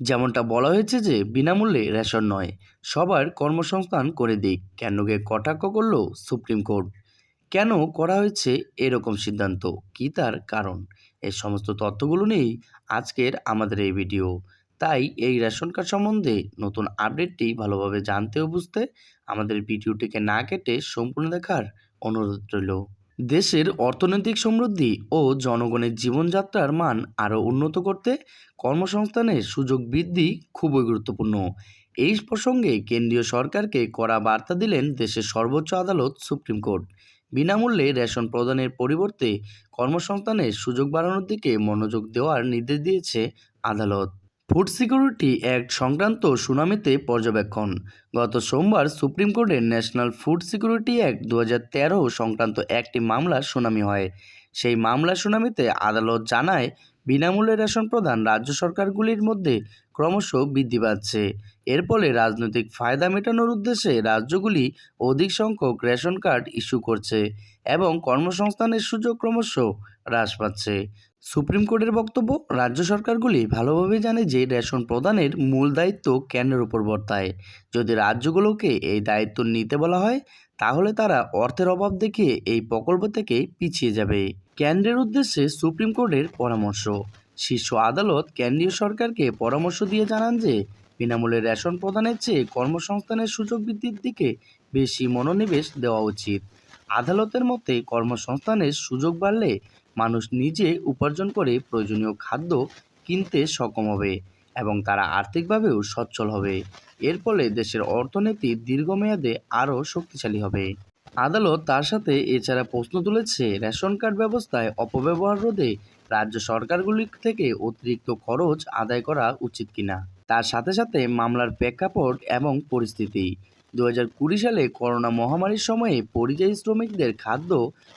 যেমনটা বলা হয়েছে যে, বিনামূল্যে রেশন নয়, সবার কর্মসংস্থান করে দিক। কেন্দ্রকে কটাক্ষ করল সুপ্রিম কোর্ট? কেন করা হয়েছে এরকম সিদ্ধান্ত? কী তার কারণ? এই সমস্ত তথ্যগুলো নিয়েই আজকের আমাদের এই ভিডিও। তাই এই রেশন কার্ড সম্বন্ধে নতুন আপডেটটি ভালোভাবে জানতে ও বুঝতে আমাদের ভিডিওটিকে না কেটে সম্পূর্ণ দেখার অনুরোধ রইল। দেশের অর্থনৈতিক সমৃদ্ধি ও জনগণের জীবনযাত্রার মান আরও উন্নত করতে কর্মসংস্থানের সুযোগ বৃদ্ধি খুবই গুরুত্বপূর্ণ। এই প্রসঙ্গে কেন্দ্রীয় সরকারকে কড়া বার্তা দিলেন দেশের সর্বোচ্চ আদালত সুপ্রিম কোর্ট। বিনামূল্যে রেশন প্রদানের পরিবর্তে কর্মসংস্থানের সুযোগ বাড়ানোর দিকে মনোযোগ দেওয়ার নির্দেশ দিয়েছে আদালত। ফুড সিকিউরিটি অ্যাক্ট সংক্রান্ত শুনানিতে পর্যবেক্ষণ। গত সোমবার সুপ্রিম কোর্টের ন্যাশনাল ফুড সিকিউরিটি অ্যাক্ট দু হাজার তেরো সংক্রান্ত একটি মামলার শুনানি হয়। সেই মামলার শুনানিতে আদালত জানায়, বিনামূল্যে রেশন প্রদান রাজ্য সরকারগুলির মধ্যে ক্রমশ বৃদ্ধি পাচ্ছে। এর ফলে রাজনৈতিক ফায়দা মেটানোর উদ্দেশ্যে রাজ্যগুলি অধিক সংখ্যক রেশন কার্ড ইস্যু করছে এবং কর্মসংস্থানের সুযোগ ক্রমশ হ্রাস পাচ্ছে। সুপ্রিম কোর্টের বক্তব্য, রাজ্য সরকারগুলি ভালোভাবে জানে যে রেশন প্রদানের মূল দায়িত্ব কেন্দ্রের উপর বর্তায়। যদি রাজ্যগুলোকে এই দায়িত্ব নিতে বলা হয়, তাহলে তারা অর্থের অভাব দেখিয়ে এই প্রকল্প থেকে পিছিয়ে যাবে। কেন্দ্রের উদ্দেশ্যে সুপ্রিম কোর্টের পরামর্শ। শীর্ষ আদালত কেন্দ্রীয় সরকারকে পরামর্শ দিয়ে জানান যে, বিনামূল্যে রেশন প্রদানের চেয়ে কর্মসংস্থানের সুযোগ বৃদ্ধির দিকে বেশি মনোনিবেশ দেওয়া উচিত। আদালতের মতে, কর্মসংস্থানের সুযোগ বাড়লে মানুষ নিজে উপার্জন করে প্রয়োজনীয় খাদ্য কিনতে সক্ষম হবে এবং তারা আর্থিকভাবেও সচ্ছল হবে। এর ফলে দেশের অর্থনীতি দীর্ঘমেয়াদে আরও শক্তিশালী হবে। আদালত তার সাথে এছাড়া প্রশ্ন তুলেছে, রেশন কার্ড ব্যবস্থায় অপব্যবহার রোধে রাজ্য সরকারগুলি থেকে অতিরিক্ত খরচ আদায় করা উচিত কিনা। তার সাথে সাথে মামলার প্রেক্ষাপট এবং পরিস্থিতি। দু হাজার কুড়ি সালে করোনা মহামারীর সময়ে পরিযায়ী শ্রমিকদের খাদ্য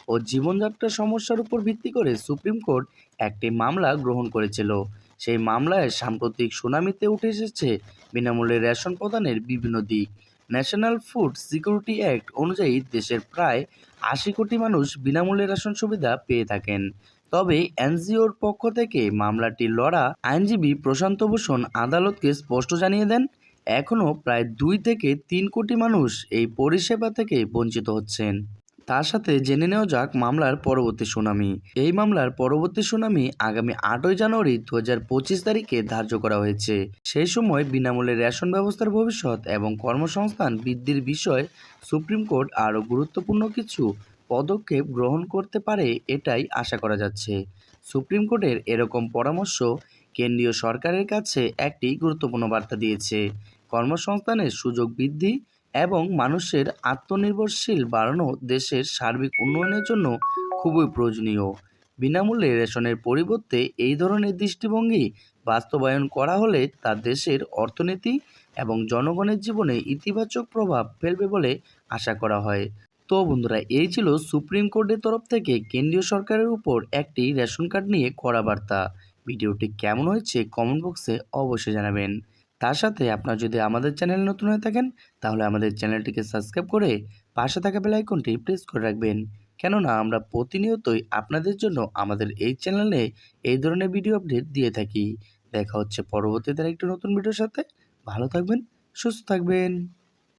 ও জীবনযাত্রার সমস্যার উপর ভিত্তি করে সুপ্রিম কোর্ট একটি মামলা গ্রহণ করেছিল। সেই মামলায় সাম্প্রতিক সুনামিতে উঠে এসেছে বিনামূল্যে রেশন প্রদানের বিভিন্ন দিক। ন্যাশনাল ফুড সিকিউরিটি অ্যাক্ট অনুযায়ী দেশের প্রায় আশি কোটি মানুষ বিনামূল্যে রেশন সুবিধা পেয়ে থাকেন। তবে এনজিওর পক্ষ থেকে মামলাটি লড়া আইনজীবী প্রশান্ত ভূষণ আদালতকে স্পষ্ট জানিয়ে দেন এখনও প্রায় দুই থেকে তিন কোটি মানুষ এই পরিষেবা থেকে বঞ্চিত হচ্ছেন। তার সাথে জেনে নেওয়া যাক মামলার পরবর্তী শুনানি। এই মামলার পরবর্তী শুনানি আগামী আটই জানুয়ারি দু হাজার পঁচিশ তারিখে ধার্য করা হয়েছে। সেই সময় বিনামূল্যে রেশন ব্যবস্থার ভবিষ্যৎ এবং কর্মসংস্থান বৃদ্ধির বিষয়ে সুপ্রিম কোর্ট আরও গুরুত্বপূর্ণ কিছু পদক্ষেপ গ্রহণ করতে পারে এটাই আশা করা যাচ্ছে। সুপ্রিম কোর্টের এরকম পরামর্শ কেন্দ্রীয় সরকারের কাছে একটি গুরুত্বপূর্ণ বার্তা দিয়েছে। কর্মসংস্থানের সুযোগ বৃদ্ধি এবং মানুষের আত্মনির্ভরশীল বাড়ানো দেশের সার্বিক উন্নয়নের জন্য খুবই প্রয়োজনীয়। বিনামূল্যে রেশনের পরিবর্তে এই ধরনের দৃষ্টিভঙ্গি বাস্তবায়ন করা হলে তা দেশের অর্থনীতি এবং জনগণের জীবনে ইতিবাচক প্রভাব ফেলবে বলে আশা করা হয়। তো বন্ধুরা, এই ছিল সুপ্রিম কোর্টের তরফ থেকে কেন্দ্রীয় সরকারের উপর একটি রেশন কার্ড নিয়ে করা বার্তা। ভিডিওটি কেমন হয়েছে কমেন্ট বক্সে অবশ্যই জানাবেন। তার সাথে আপনারা যদি আমাদের চ্যানেল নতুন হয়ে থাকেন, তাহলে আমাদের চ্যানেলটিকে সাবস্ক্রাইব করে পাশে থাকা বেল আইকনটি প্রেস করে রাখবেন। কেননা আমরা প্রতিনিয়তই আপনাদের জন্য আমাদের এই চ্যানেলে এই ধরনের ভিডিও আপডেট দিয়ে থাকি। দেখা হচ্ছে পরবর্তীতে একটি নতুন ভিডিওর সাথে। ভালো থাকবেন, সুস্থ থাকবেন।